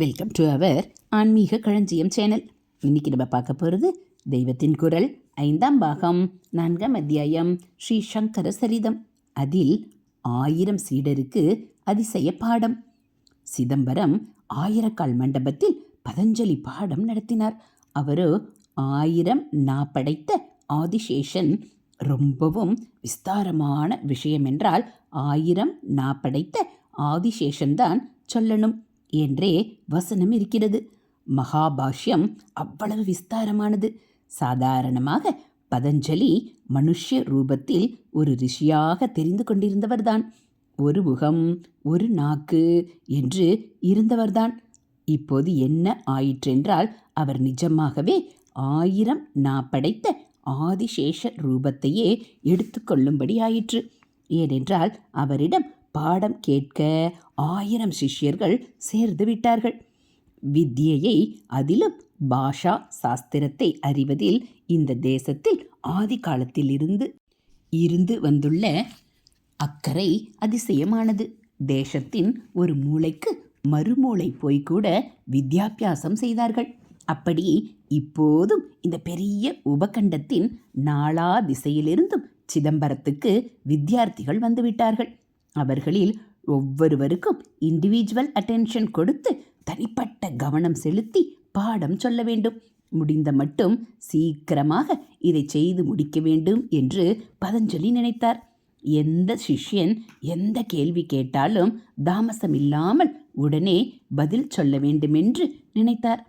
Welcome to our ஆன்மீக களஞ்சியம் channel இன்னைக்கு நம்ம பார்க்க போகிறது தெய்வத்தின் குரல் ஐந்தாம் பாகம் நான்காம் அத்தியாயம் ஸ்ரீ சங்கர சரிதம். அதில் ஆயிரம் சீடருக்கு அதிசய பாடம். சிதம்பரம் ஆயிரக்கால் மண்டபத்தில் பதஞ்சலி பாடம் நடத்தினார். அவரோ ஆயிரம் நா படைத்த ஆதிசேஷன். ரொம்பவும் விஸ்தாரமான விஷயம் என்றால் ஆயிரம் நா படைத்த ஆதிசேஷன்தான் சொல்லணும். என்றே வசனம் இருக்கிறது. மகாபாஷ்யம் அவ்வளவு விஸ்தாரமானது. சாதாரணமாக பதஞ்சலி மனுஷ்ய ரூபத்தில் ஒரு ரிஷியாக தெரிந்து கொண்டிருந்தவர்தான். ஒரு முகம் ஒரு நாக்கு என்று இருந்தவர்தான். இப்போது என்ன ஆயிற்றென்றால் அவர் நிஜமாகவே ஆயிரம் நா படைத்த ஆதிசேஷ ரூபத்தையே எடுத்துக்கொள்ளும்படி ஆயிற்று. ஏனென்றால் அவரிடம் பாடம் கேட்க ஆயிரம் சிஷ்யர்கள் சேர்ந்து விட்டார்கள். வித்யையை அதிலும் பாஷா சாஸ்திரத்தை அறிவதில் இந்த தேசத்தில் ஆதி காலத்திலிருந்து இருந்து வந்துள்ள அக்கறை அதிசயமானது. தேசத்தின் ஒரு மூளைக்கு மறுமூளை போய்க்கூட வித்யாபியாசம் செய்தார்கள். அப்படி இப்போதும் இந்த பெரிய உபகண்டத்தின் நாளா திசையிலிருந்தும் சிதம்பரத்துக்கு வித்தியார்த்திகள் வந்துவிட்டார்கள் அவர்களில் ஒவ்வொருவருக்கும் இண்டிவிஜுவல் அட்டென்ஷன் கொடுத்து தனிப்பட்ட கவனம் செலுத்தி பாடம் சொல்ல வேண்டும். முடிந்த மட்டும் சீக்கிரமாக இதை செய்து முடிக்க வேண்டும் என்று பதஞ்சலி நினைத்தார். எந்த சிஷ்யன் எந்த கேள்வி கேட்டாலும் தாமசம் இல்லாமல் உடனே பதில் சொல்ல வேண்டுமென்று நினைத்தார்.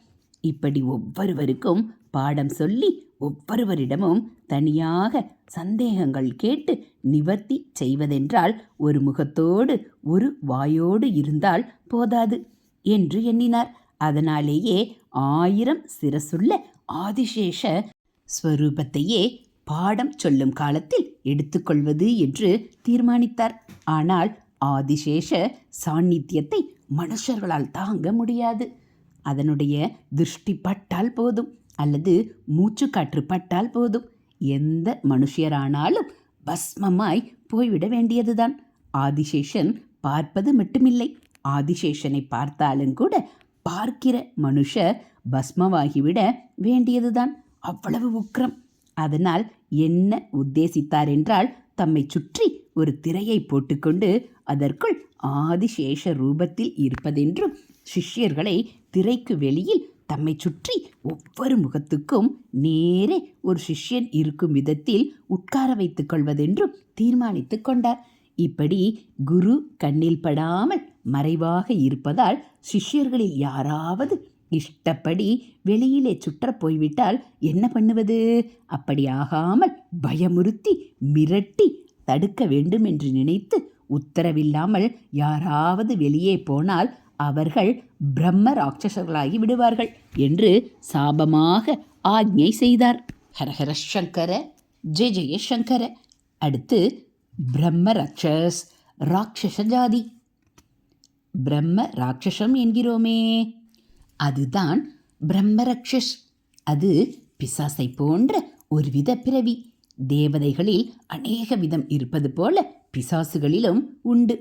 இப்படி ஒவ்வொருவருக்கும் பாடம் சொல்லி ஒவ்வொருவரிடமும் தனியாக சந்தேகங்கள் கேட்டு நிவர்த்தி செய்வதென்றால் ஒரு முகத்தோடு ஒரு வாயோடு இருந்தால் போதாது என்று எண்ணினார். அதனாலேயே ஆயிரம் சிரசுள்ள ஆதிசேஷ ஸ்வரூபத்தையே பாடம் சொல்லும் காலத்தில் எடுத்துக்கொள்வது என்று தீர்மானித்தார். ஆனால் ஆதிசேஷ சாநித்தியத்தை மனுஷர்களால் தாங்க முடியாது. அதனுடைய திருஷ்டி பட்டால் போதும். அல்லது மூச்சுக்காற்று பட்டால் போதும். எந்த மனுஷரானாலும் பஸ்மமாய் போய்விட வேண்டியதுதான். ஆதிசேஷன் பார்ப்பது மட்டுமில்லை. ஆதிசேஷனை பார்த்தாலும் கூட பார்க்கிற மனுஷர் பஸ்மமாகிவிட வேண்டியதுதான். அவ்வளவு உக்கிரம். அதனால் என்ன உத்தேசித்தார் என்றால் தம்மை சுற்றி ஒரு திரையை போட்டுக்கொண்டு அதற்குள் ஆதிசேஷ ரூபத்தில் இருப்பதென்றும் சிஷ்யர்களை திரைக்கு வெளியில் தம்மை சுற்றி ஒவ்வொரு முகத்துக்கும் நேரே ஒரு சிஷ்யன் இருக்கும் விதத்தில் உட்கார வைத்துக் கொள்வதென்றும் தீர்மானித்துக் கொண்டார். இப்படி குரு கண்ணில் படாமல் மறைவாக இருப்பதால் சிஷ்யர்களில் யாராவது இஷ்டப்படி வெளியிலே சுற்றப் போய்விட்டால் என்ன பண்ணுவது? அப்படி ஆகாமல் பயமுறுத்தி மிரட்டி தடுக்க வேண்டும் என்று நினைத்து உத்தரவில்லாமல் யாராவது வெளியே போனால் அவர்கள் பிரம்ம ராட்சசர்களாகி விடுவார்கள் என்று சாபமாக ஆக்ஞை செய்தார். ஹரஹர சங்கர ஜெய ஜெய சங்கர. அடுத்து பிரம்ம ராட்சஸ் ராட்சச ஜாதி. பிரம்ம ராட்சசம் என்கிறோமே அதுதான் பிரம்மரக்ஷஸ் அது பிசாசை போன்ற ஒருவித பிறவி. தேவதைகளில் அநேக விதம் இருப்பது போல பிசாசுகளிலும் உண்டு.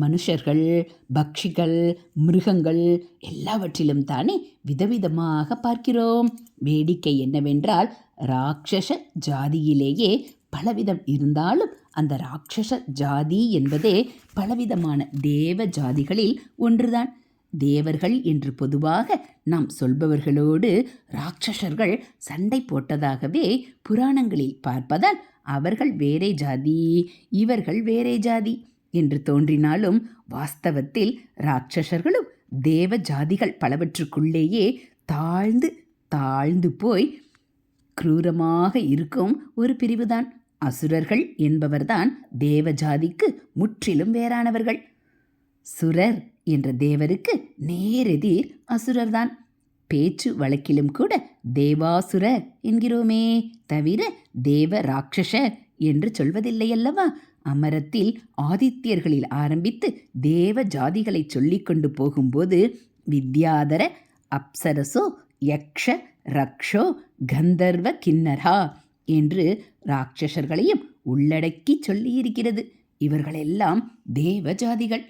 மனுஷர்கள் பக்ஷிகள் மிருகங்கள் எல்லாவற்றிலும் தானே விதவிதமாக பார்க்கிறோம். வேடிக்கை என்னவென்றால் ராட்சச ஜாதியிலேயே பலவிதம் இருந்தாலும் அந்த ராட்சச ஜாதி என்பதே பலவிதமான தேவ ஜாதிகளில் ஒன்றுதான். தேவர்கள் என்று பொதுவாக நாம் சொல்பவர்களோடு ராட்சசர்கள் சண்டை போட்டதாகவே புராணங்களில் பார்ப்பதால் அவர்கள் வேறே ஜாதி இவர்கள் வேறே ஜாதி. என்று தோன்றினாலும் வாஸ்தவத்தில் ராட்சசர்களும் தேவ ஜாதிகள் பலவற்றுக்குள்ளேயே தாழ்ந்து தாழ்ந்து போய் குரூரமாக இருக்கும் ஒரு பிரிவுதான். அசுரர்கள் என்பவர்தான் தேவ ஜாதிக்கு முற்றிலும் வேறானவர்கள். சுரர் என்ற தேவருக்கு நேரெதிர் அசுரர்தான். பேச்சு வழக்கிலும் கூட தேவாசுர என்கிறோமே தவிர தேவ ராட்சசர் என்று சொல்வதில்லையல்லவா? அமரத்தில் ஆதித்யர்களில் ஆரம்பித்து தேவ ஜாதிகளை சொல்லிக்கொண்டு போகும்போது வித்யாதர அப்சரசோ யக்ஷ ரக்ஷோ கந்தர்வ கிண்ணரா என்று ராட்சசர்களையும் உள்ளடக்கி சொல்லியிருக்கிறது. இவர்களெல்லாம் தேவ ஜாதிகள்.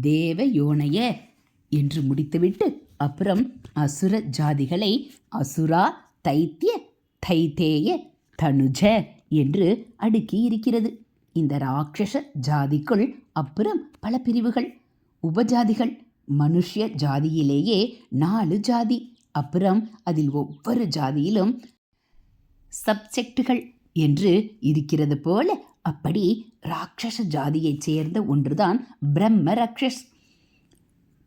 தேவ யோனைய என்று முடித்துவிட்டு அப்புறம் அசுர ஜாதிகளை அசுரா தைத்திய தைத்தேய தனுஜ என்று அடுக்கி இருக்கிறது இந்த ராட்சச ஜாதிக்குள் அப்புறம் பல பிரிவுகள். உபஜாதிகள் மனுஷிய ஜாதியிலேயே நாலு ஜாதி. அப்புறம் அதில் ஒவ்வொரு ஜாதியிலும் சப்ஜெக்டுகள் என்று இருக்கிறது போல அப்படி ராட்சச ஜாதியைச் சேர்ந்த ஒன்றுதான் பிரம்ம ராட்சஸ்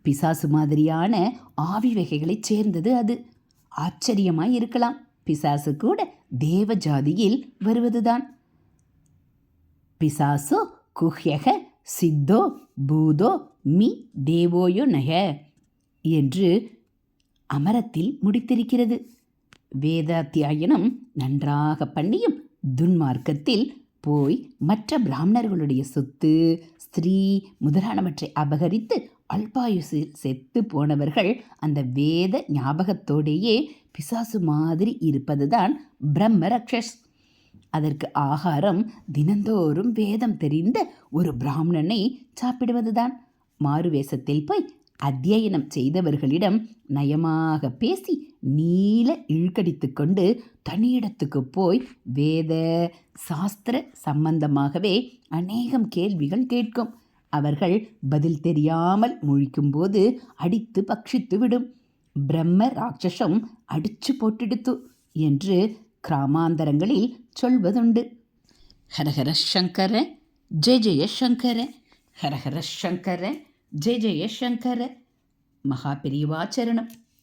பிசாசு மாதிரியான ஆவி வகைகளைச் சேர்ந்தது அது. ஆச்சரியமாய் இருக்கலாம். பிசாசு கூட தேவ ஜாதியில் வருவதுதான். பிசாசோ குஹ்யக சித்தோ பூதோ மி தேவோயோ நக என்று அமரத்தில் முடித்திருக்கிறது. வேதாத்தியாயனம் நன்றாக பண்ணியும் துன்மார்க்கத்தில் போய் மற்ற பிராமணர்களுடைய சொத்து ஸ்திரீ முதலானவற்றை அபகரித்து அல்பாயுசில் செத்து போனவர்கள் அந்த வேத ஞாபகத்தோடேயே பிசாசு மாதிரி இருப்பதுதான் பிரம்ம ரக்ஷஸ் அதற்கு ஆகாரம் தினந்தோறும் வேதம் தெரிந்த ஒரு பிராமணனை சாப்பிடுவதுதான். மாறுவேஷத்தில் போய் அத்தியனம் செய்தவர்களிடம் நயமாக பேசி நீல இழுக்கடித்து கொண்டு தனியிடத்துக்கு போய் வேத சாஸ்திர சம்பந்தமாகவே அநேகம் கேள்விகள் கேட்கும். அவர்கள் பதில் தெரியாமல் முழிக்கும்போது அடித்து பக்ஷித்து விடும் பிரம்ம ராட்சசம் அடிச்சு போட்டெடுத்து என்று கிராமாந்தரங்களில் சொல்வதுண்டு. ஹரஹர சங்கர ஜெய ஜெய சங்கர ஹரஹர சங்கர ஜெய ஜெய சங்கர. மகா பெரியவாச்சரணம்